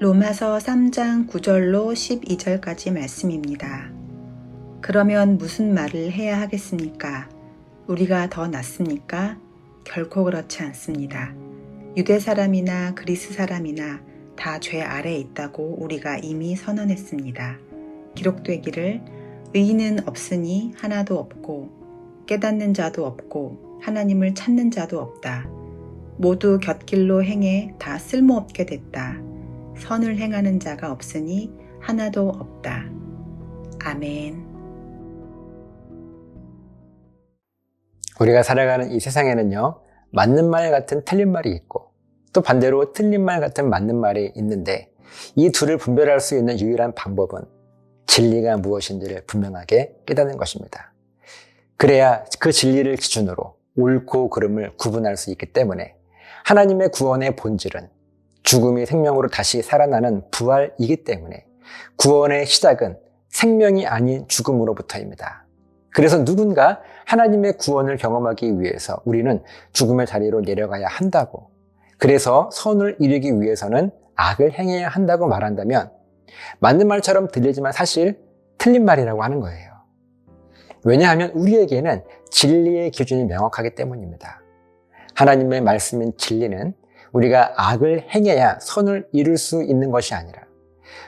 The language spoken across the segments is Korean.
로마서 3장 9절로 12절까지 말씀입니다. 그러면 무슨 말을 해야 하겠습니까? 우리가 더 낫습니까? 결코 그렇지 않습니다. 유대 사람이나 그리스 사람이나 다 죄 아래에 있다고 우리가 이미 선언했습니다. 기록되기를 의인은 없으니 하나도 없고 깨닫는 자도 없고 하나님을 찾는 자도 없다. 모두 곁길로 행해 다 쓸모없게 됐다. 선을 행하는 자가 없으니 하나도 없다. 아멘. 우리가 살아가는 이 세상에는요, 맞는 말 같은 틀린 말이 있고, 또 반대로 틀린 말 같은 맞는 말이 있는데, 이 둘을 분별할 수 있는 유일한 방법은 진리가 무엇인지를 분명하게 깨닫는 것입니다. 그래야 그 진리를 기준으로 옳고 그름을 구분할 수 있기 때문에 하나님의 구원의 본질은 죽음이 생명으로 다시 살아나는 부활이기 때문에 구원의 시작은 생명이 아닌 죽음으로부터입니다. 그래서 누군가 하나님의 구원을 경험하기 위해서 우리는 죽음의 자리로 내려가야 한다고. 그래서 선을 이루기 위해서는 악을 행해야 한다고 말한다면 맞는 말처럼 들리지만 사실 틀린 말이라고 하는 거예요. 왜냐하면 우리에게는 진리의 기준이 명확하기 때문입니다. 하나님의 말씀인 진리는 우리가 악을 행해야 선을 이룰 수 있는 것이 아니라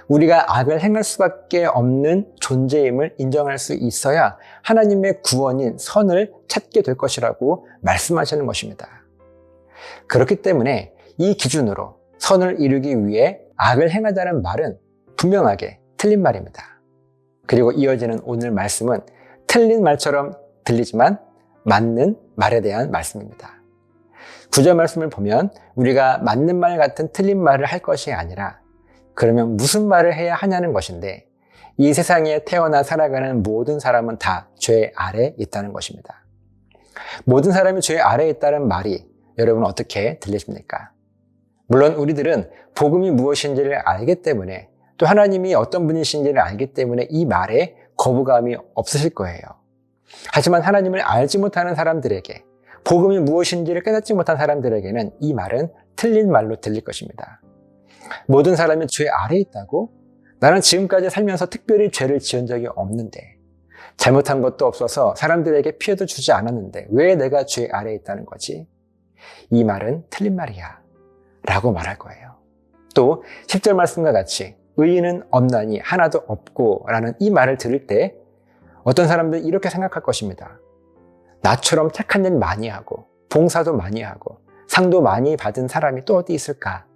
우리가 악을 행할 수밖에 없는 존재임을 인정할 수 있어야 하나님의 구원인 선을 찾게 될 것이라고 말씀하시는 것입니다. 그렇기 때문에 이 기준으로 선을 이루기 위해 악을 행하자는 말은 분명하게 틀린 말입니다. 그리고 이어지는 오늘 말씀은 틀린 말처럼 들리지만 맞는 말에 대한 말씀입니다. 구절 말씀을 보면 우리가 맞는 말 같은 틀린 말을 할 것이 아니라 그러면 무슨 말을 해야 하냐는 것인데 이 세상에 태어나 살아가는 모든 사람은 다 죄 아래 있다는 것입니다. 모든 사람이 죄 아래 있다는 말이 여러분 어떻게 들리십니까? 물론 우리들은 복음이 무엇인지를 알기 때문에 또 하나님이 어떤 분이신지를 알기 때문에 이 말에 거부감이 없으실 거예요. 하지만 하나님을 알지 못하는 사람들에게 복음이 무엇인지를 깨닫지 못한 사람들에게는 이 말은 틀린 말로 들릴 것입니다. 모든 사람이 죄 아래 있다고? 나는 지금까지 살면서 특별히 죄를 지은 적이 없는데, 잘못한 것도 없어서 사람들에게 피해도 주지 않았는데, 왜 내가 죄 아래 있다는 거지? 이 말은 틀린 말이야. 라고 말할 거예요. 또, 10절 말씀과 같이, 의인은 없나니 하나도 없고 라는 이 말을 들을 때, 어떤 사람들은 이렇게 생각할 것입니다. 나처럼 착한 일 많이 하고, 봉사도 많이 하고, 상도 많이 받은 사람이 또 어디 있을까?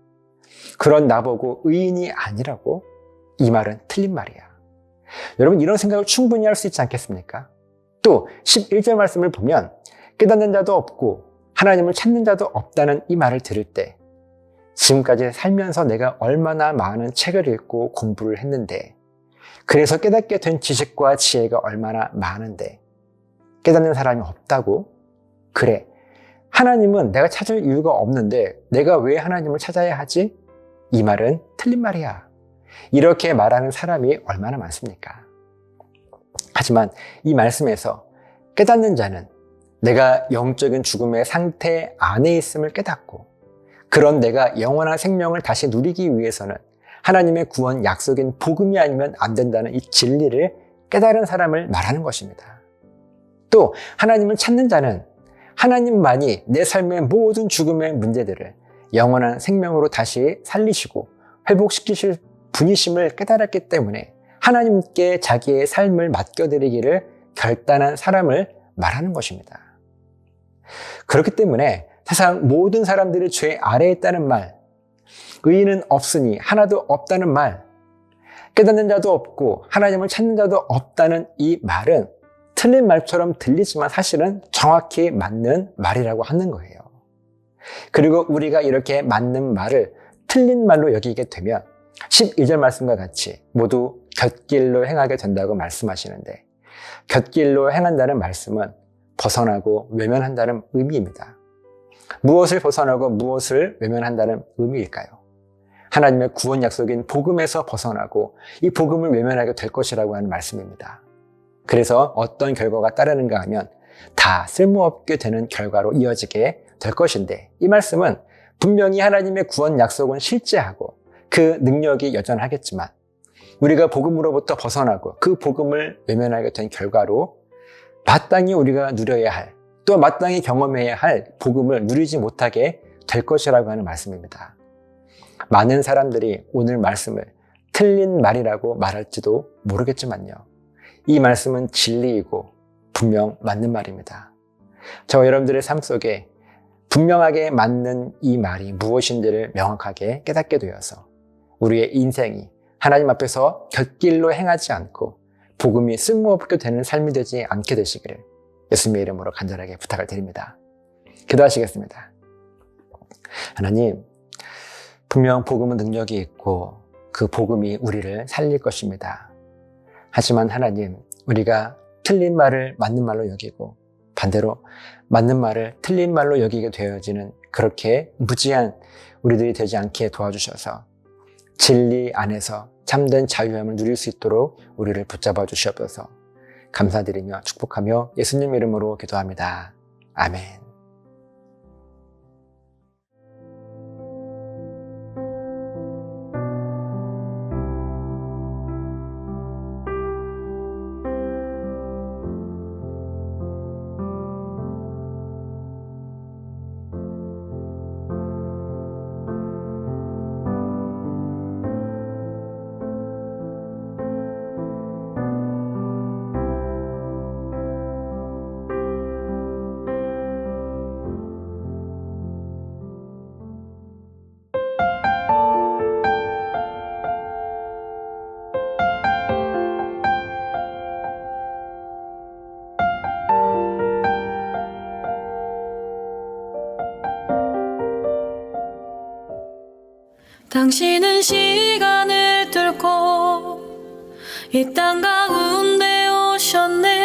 그런 나보고 의인이 아니라고? 이 말은 틀린 말이야. 여러분, 이런 생각을 충분히 할 수 있지 않겠습니까? 또, 11절 말씀을 보면, 깨닫는 자도 없고, 하나님을 찾는 자도 없다는 이 말을 들을 때, 지금까지 살면서 내가 얼마나 많은 책을 읽고 공부를 했는데, 그래서 깨닫게 된 지식과 지혜가 얼마나 많은데, 깨닫는 사람이 없다고? 그래. 하나님은 내가 찾을 이유가 없는데, 내가 왜 하나님을 찾아야 하지? 이 말은 틀린 말이야. 이렇게 말하는 사람이 얼마나 많습니까? 하지만 이 말씀에서 깨닫는 자는 내가 영적인 죽음의 상태 안에 있음을 깨닫고 그런 내가 영원한 생명을 다시 누리기 위해서는 하나님의 구원 약속인 복음이 아니면 안 된다는 이 진리를 깨달은 사람을 말하는 것입니다. 또 하나님을 찾는 자는 하나님만이 내 삶의 모든 죽음의 문제들을 영원한 생명으로 다시 살리시고 회복시키실 분이심을 깨달았기 때문에 하나님께 자기의 삶을 맡겨드리기를 결단한 사람을 말하는 것입니다. 그렇기 때문에 세상 모든 사람들이 죄 아래에 있다는 말, 의인은 없으니 하나도 없다는 말, 깨닫는 자도 없고 하나님을 찾는 자도 없다는 이 말은 틀린 말처럼 들리지만 사실은 정확히 맞는 말이라고 하는 거예요. 그리고 우리가 이렇게 맞는 말을 틀린 말로 여기게 되면 12절 말씀과 같이 모두 곁길로 행하게 된다고 말씀하시는데 곁길로 행한다는 말씀은 벗어나고 외면한다는 의미입니다. 무엇을 벗어나고 무엇을 외면한다는 의미일까요? 하나님의 구원 약속인 복음에서 벗어나고 이 복음을 외면하게 될 것이라고 하는 말씀입니다. 그래서 어떤 결과가 따르는가 하면 다 쓸모없게 되는 결과로 이어지게 될 것인데 이 말씀은 분명히 하나님의 구원 약속은 실제하고 그 능력이 여전하겠지만 우리가 복음으로부터 벗어나고 그 복음을 외면하게 된 결과로 마땅히 우리가 누려야 할, 또 마땅히 경험해야 할 복음을 누리지 못하게 될 것이라고 하는 말씀입니다. 많은 사람들이 오늘 말씀을 틀린 말이라고 말할지도 모르겠지만요. 이 말씀은 진리이고 분명 맞는 말입니다. 저와 여러분들의 삶 속에 분명하게 맞는 이 말이 무엇인지를 명확하게 깨닫게 되어서 우리의 인생이 하나님 앞에서 곁길로 행하지 않고 복음이 쓸모없게 되는 삶이 되지 않게 되시기를 예수님의 이름으로 간절하게 부탁을 드립니다. 기도하시겠습니다. 하나님, 분명 복음은 능력이 있고 그 복음이 우리를 살릴 것입니다. 하지만 하나님, 우리가 틀린 말을 맞는 말로 여기고 반대로 맞는 말을 틀린 말로 여기게 되어지는 그렇게 무지한 우리들이 되지 않게 도와주셔서 진리 안에서 참된 자유함을 누릴 수 있도록 우리를 붙잡아 주시옵소서 감사드리며 축복하며 예수님 이름으로 기도합니다. 아멘. 당신은 시간을 뚫고 이 땅 가운데 오셨네